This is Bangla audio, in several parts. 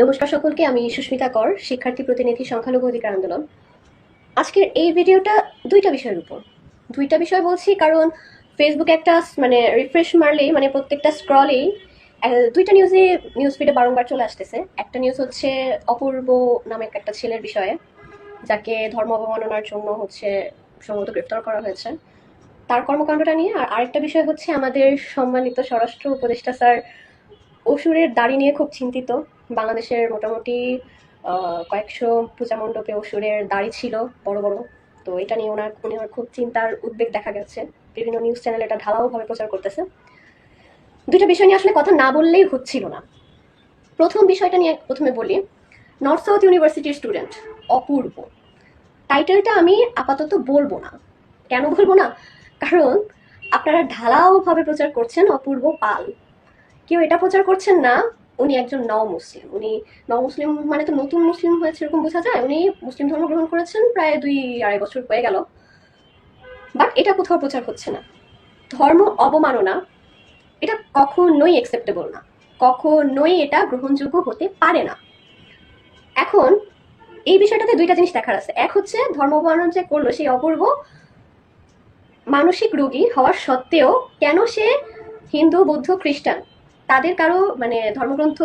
নমস্কার সকলকে, আমি সুস্মিতা কর, শিক্ষার্থী প্রতিনিধি সংখ্যালঘু অধিকার আন্দোলন। আজকের এই ভিডিওটা দুইটা বিষয়ের উপর। দুইটা বিষয় বলছি, কারণ ফেসবুকে একটা মানে রিফ্রেশ মারলেই মানে প্রত্যেকটা স্ক্রলেই দুইটা নিউজে নিউজ ফিডে বারংবার চলে আসতেছে। একটা নিউজ হচ্ছে অপূর্ব নামের একটা ছেলের বিষয়ে, যাকে ধর্ম অবমাননার জন্য হচ্ছে সম্ভবত গ্রেফতার করা হয়েছে। তার কর্মকাণ্ডটা নিয়ে আর আরেকটা বিষয় হচ্ছে আমাদের সম্মানিত স্বরাষ্ট্র উপদেষ্টা স্যার অসুরের দাড়ি নিয়ে খুব চিন্তিত। বাংলাদেশের মোটামুটি কয়েকশো পূজা মণ্ডপে অসুরের দাড়ি ছিল বড় বড়। তো এটা নিয়ে ওনার, উনি খুব চিন্তার উদ্বেগ দেখা গেছে। বিভিন্ন নিউজ চ্যানেল এটা ঢালাওভাবে প্রচার করতেছে। দুইটা বিষয় নিয়ে আসলে কথা না বললেই হচ্ছিল না। প্রথম বিষয়টা নিয়ে প্রথমে বলি নর্থ সাউথ ইউনিভার্সিটির স্টুডেন্ট অপূর্ব। টাইটেলটা আমি আপাতত বলব না। কেন বলব না? কারণ আপনারা ঢালাওভাবে প্রচার করছেন অপূর্ব পাল। কেউ এটা প্রচার করছেন না উনি একজন নও মুসলিম। উনি নও মুসলিম মানে তো নতুন মুসলিম হয়েছে এরকম বোঝা যায়? উনি মুসলিম ধর্ম গ্রহণ করেছেন প্রায় দুই আড়াই বছর হয়ে গেল। বাট এটা কোথাও প্রচার হচ্ছে না। ধর্ম অবমাননা, এটা কখনোই অ্যাকসেপ্টেবল না। কখনোই এটা গ্রহণযোগ্য হতে পারে না। এখন এই বিষয়টাতে দুইটা জিনিস দেখার আছে। এক হচ্ছে, ধর্ম অবমাননা যে করল সেই অপূর্ব মানসিক রোগী হওয়ার সত্ত্বেও কেন সে হিন্দু, বৌদ্ধ, খ্রিস্টান তাদের কারও মানে ধর্মগ্রন্থ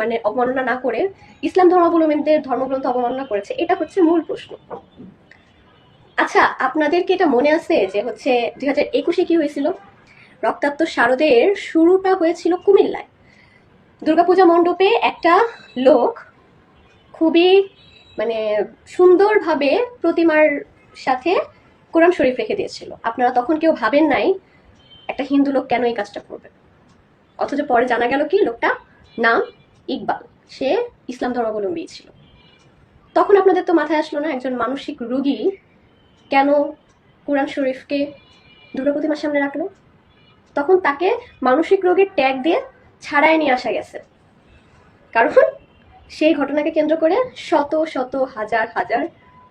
মানে অবমাননা না করে, ইসলাম ধর্মাবলম্বীদের ধর্মগ্রন্থ অবমাননা করেছে, এটা হচ্ছে মূল প্রশ্ন। আচ্ছা আপনাদের কি এটা মনে আছে যে হচ্ছে দুই হাজার একুশে কি হয়েছিল? রক্তাক্ত শারদের শুরুটা হয়েছিল কুমিল্লায়। দুর্গাপূজা মণ্ডপে একটা লোক খুবই মানে সুন্দরভাবে প্রতিমার সাথে কোরআন শরীফ রেখে দিয়েছিল। আপনারা তখন কেউ ভাবেন নাই, একটা হিন্দু লোক কেন এই কাজটা করবে? অথচ পরে জানা গেল কি, লোকটা নাম ইকবাল। সে ইসলাম ধর্মাবলম্বী ছিল। তখন আপনাদের তো মাথায় আসলো না, একজন মানসিক রোগী কেন কোরআন শরীফকে দুর্গা প্রতিমার সামনে রাখল? তখন তাকে মানসিক রোগের ট্যাগ দিয়ে ছাড়াই নিয়ে আসা গেছে। কারণ সেই ঘটনাকে কেন্দ্র করে শত শত, হাজার হাজার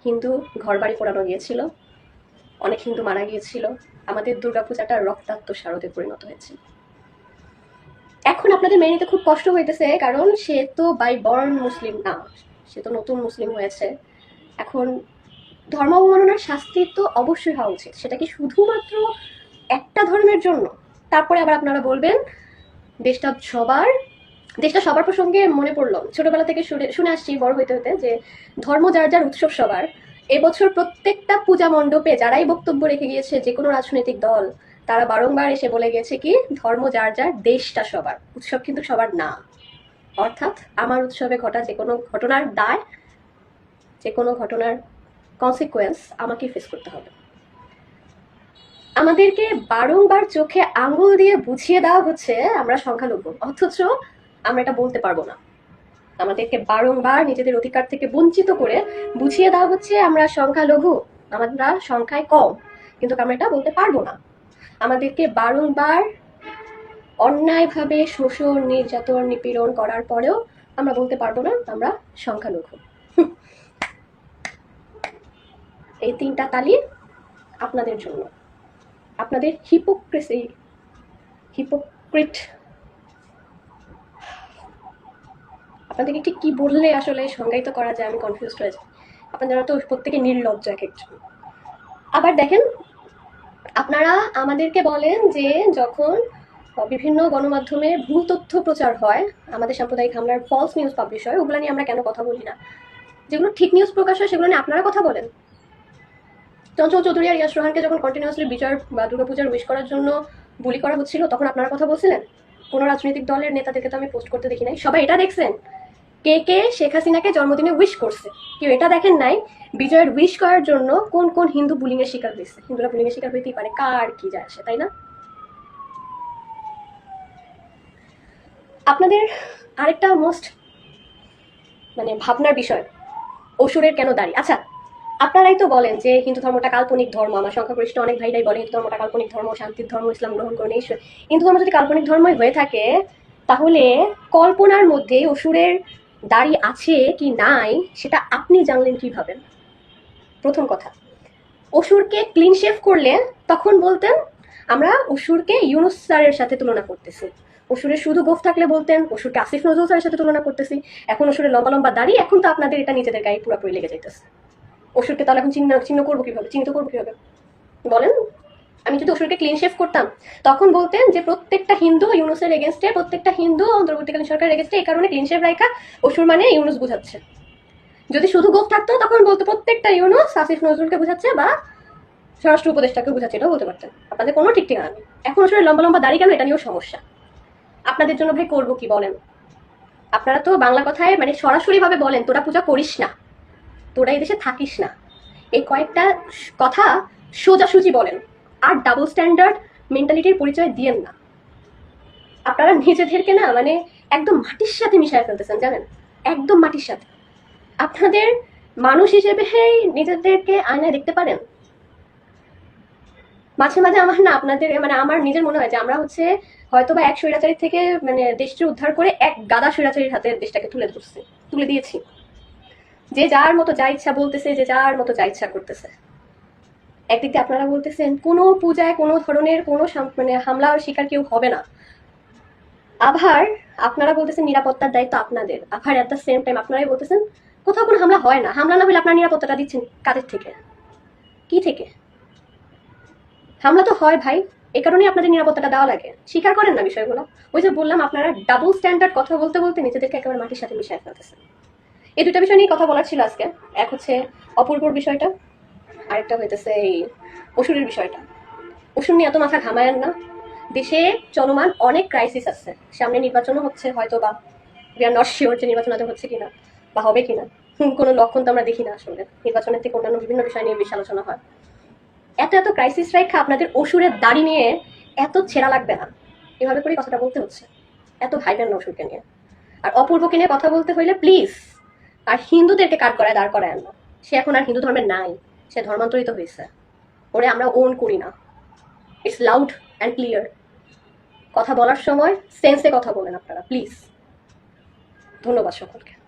হিন্দু ঘরবাড়ি পোড়ানো গিয়েছিল। অনেক হিন্দু মারা গিয়েছিল। আমাদের দুর্গাপূজাটা রক্তাক্ত শারদে পরিণত হয়েছে। এখন আপনাদের মেনে নিতে খুব কষ্ট হইতেছে, কারণ সে তো বাই বর্ন মুসলিম না। সে তো নতুন মুসলিম হয়েছে। এখন ধর্ম অবমাননার শাস্তি তো অবশ্যই হওয়া উচিত। সেটা কি শুধুমাত্র একটা ধর্মের জন্য? তারপরে আবার আপনারা বলবেন, দেশটা সবার দেশটা সবার প্রসঙ্গে মনে পড়ল। ছোটবেলা থেকে শুনে শুনে আসছি, বড় হইতে হইতে, যে ধর্ম যার যার উৎসব সবার। এবছর প্রত্যেকটা পূজা মণ্ডপে যারাই বক্তব্য রেখে গিয়েছে, যে কোনো রাজনৈতিক দল তারা বারংবার এসে বলে গেছে কি, ধর্ম যার যার, দেশটা সবার, উৎসব কিন্তু সবার না। অর্থাৎ আমার উৎসবে ঘটা যে কোনো ঘটনার দায়, যে কোনো ঘটনার কনসিকুয়েন্স আমাকে ফেস করতে হবে। আমাদেরকে বারংবার চোখে আঙ্গুল দিয়ে বুঝিয়ে দেওয়া হচ্ছে আমরা সংখ্যালঘু, অথচ আমরা এটা বলতে পারব না। আমাদেরকে বারংবার নিজেদের অধিকার থেকে বঞ্চিত করে বুঝিয়ে দেওয়া হচ্ছে আমরা সংখ্যালঘু, আমরা সংখ্যায় কম, কিন্তু আমরা এটা বলতে পারব না। আমাদেরকে বারংবার অন্যায়ভাবে শোষণ, নির্যাতন, নিপীড়ন করার পরেও আমরা বলতে পারব না আমরা সংখ্যালঘু। এই তিনটা তালি আপনাদের জন্য। আপনাদের হিপোক্রেসি হিপোক্রিট আপনাদেরকে ঠিক কি বললে আসলে সংজ্ঞায়িত করা যায়, আমি কনফিউজ হয়ে যাই। আপনারা তো প্রত্যেকে নির্লজ্জ একজন। আবার দেখেন আপনারা আমাদেরকে বলেন যে যখন বিভিন্ন গণমাধ্যমে ভুল তথ্য প্রচার হয়, আমাদের সাম্প্রদায়িক হামলার ফলস নিউজ পাবলিশ হয়, ওগুলো নিয়ে আমরা কেন কথা বলি না? যেগুলো ঠিক নিউজ প্রকাশ হয়, সেগুলো নিয়ে আপনারা কথা বলেন। চঞ্চল চৌধুরী আর ইয়াস রোহানকে যখন কন্টিনিউয়াসলি বিচার বা দুর্গাপূজার উইশ করার জন্য বুলি করা হচ্ছিল, তখন আপনারা কথা বলছিলেন? কোনো রাজনৈতিক দলের নেতাদেরকে তো আমি পোস্ট করতে দেখি নাই। সবাই এটা দেখছেন। কে কে শেখ হাসিনাকে জন্মদিনে উইশ করছে? কেউ এটা দেখেন নাই? বিজয়ের উইশ করার জন্য কোন কোন হিন্দু বুলিং এর শিকার হয়েছে? হিন্দুরা বুলিং এর শিকার হইতেই পারে। কার কি যায় আসে, তাই না? আপনাদের আরেকটা মোস্ট মানে ভাবনার বিষয়, অসুরের কেন দাঁড়িয়ে আচ্ছা আপনারাই তো বলেন যে হিন্দু ধর্মটা কাল্পনিক ধর্ম। আমার সংখ্যাগরিষ্ঠ অনেক ভাইরাই বলে, হিন্দু ধর্মটা কাল্পনিক ধর্ম, শান্তির ধর্ম, ইসলাম গ্রহণ করে ঈশ্বর। হিন্দু ধর্ম যদি কাল্পনিক ধর্মই হয়ে থাকে, তাহলে কল্পনার মধ্যে অসুরের দাড়ি আছে কি নাই, সেটা আপনি জানলেন কীভাবে? প্রথম কথা, অসুরকে ক্লিন শেভ করলে তখন বলতেন, আমরা অসুরকে ইউনুস স্যারের সাথে তুলনা করতেছি। অসুরের শুধু গোফ থাকলে বলতেন, অসুরকে আসিফ নজরুল স্যারের সাথে তুলনা করতেছি। এখন অসুরের লম্বা লম্বা দাড়ি, এখন তো আপনাদের এটা নিজেদের গায়ে পুরোপুরি লেগে যাইতেছে। অসুরকে তাহলে এখন চিহ্ন চিহ্ন করব কীভাবে? চিহ্নিত করব কীভাবে? বলেন। আমি যদি অসুরকে ক্লিন শেভ করতাম, তখন বলতেন যে প্রত্যেকটা হিন্দু ইউনুসের এগেনস্টে প্রত্যেকটা হিন্দু অন্তর্বর্তীকালীন সরকারের এগেনস্টে এই কারণে ক্লিন শেভ রাইখা অসুর মানে ইউনুস বুঝাচ্ছে। যদি শুধু গোপ থাকতো, তখন বলতো প্রত্যেকটা ইউনুস আসিফ নজরুলকে বুঝাচ্ছে বা স্বরাষ্ট্র উপদেষ্টাকে বুঝাচ্ছে, এটাও বলতে পারতেন। আপনাদের কোনো ঠিক ঠিকানা নেই। এখন আসলে লম্বা লম্বা দাঁড়িয়ে কেন, এটা নিয়েও সমস্যা। আপনাদের জন্য ভাই করব কি বলেন? আপনারা তো বাংলা কথায় মানে সরাসরি ভাবে বলেন, তোরা পূজা করিস না। তোরা এই দেশে থাকিস না। এই কয়েকটা কথা সোজাসুজি বলেন। আর ডাবল স্ট্যান্ডার্ড মেন্টালিটির পরিচয় দিয়েন না। আপনারা নিজেদেরকে না মানে একদম মাটির সাথে মিশায় ফেলতেছেন, জানেন? একদম মাটির সাথে। আপনাদের মানুষ হিসেবে নিজেদেরকে আয়নায় দেখতে পারেন? মাঝে মাঝে আমার না আপনাদের মানে আমার নিজের মনে হয় যে আমরা হচ্ছে হয়তো বা এক স্বৈরাচারী থেকে মানে দেশটি উদ্ধার করে এক গাদা স্বৈরাচারীর হাতে দেশটাকে তুলে ধরছি, তুলে দিয়েছি। যে যার মতো যা ইচ্ছা বলতেছে, যে যার মতো যা ইচ্ছা করতেছে। একদিক দিয়ে আপনারা বলতেছেন, কোনো পূজায় কোনো ধরনের কোনো মানে হামলার শিকার কেউ হবে না। আবার আপনারা বলতেছেন নিরাপত্তার দায়িত্ব আপনাদের। আবার এট দ্য সেম টাইম আপনারাই বলতেছেন, কোথাও কোনো হামলা হয় না। হামলা না হলে আপনার নিরাপত্তাটা দিচ্ছেন কাদের থেকে? কি থেকে? হামলা তো হয় ভাই এই কারণেই আপনাদের নিরাপত্তাটা দেওয়া লাগে। স্বীকার করেন না বিষয়গুলো। ওই যে বললাম, আপনারা ডাবল স্ট্যান্ডার্ড কথা বলতে বলতে নিজেদেরকে একেবারে মাটির সাথে মিশিয়ে ফেলতেছেন। এই দুটা বিষয় নিয়ে কথা বলার ছিল আজকে। এক হচ্ছে অপূর্বর বিষয়টা আরেকটা হইতেছে এই অসুরের বিষয়টা। অসুর নিয়ে এত মাথা ঘামায়েন না। দেশে চলমান অনেক ক্রাইসিস আছে। সামনে নির্বাচনও হচ্ছে হয়তো বা উই আর নট শিওর যে নির্বাচন আদৌ হচ্ছে কিনা বা হবে কিনা। কোনো লক্ষণ তো আমরা দেখি না আসলে। নির্বাচনের থেকে অন্যান্য বিভিন্ন বিষয় নিয়ে বেশি আলোচনা হয়। এত এত ক্রাইসিস রেখা আপনাদের অসুরের দাড়ি নিয়ে এত ছেঁড়া লাগবে না। এভাবে করে কথাটা বলতে হচ্ছে। এত ভাইবেন না অসুরকে নিয়ে। আর অপূর্বকে নিয়ে কথা বলতে হইলে প্লিজ আর হিন্দুদেরকে কাট করায় দাঁড় করায় না। সে এখন আর হিন্দু ধর্মের নাই। সে ধর্মান্তরিত হয়েছে। ওরে আমরা ওন করি না। ইটস লাউড অ্যান্ড ক্লিয়ার কথা বলার সময় সেন্সে কথা বলেন আপনারা প্লিজ ধন্যবাদ সকলকে।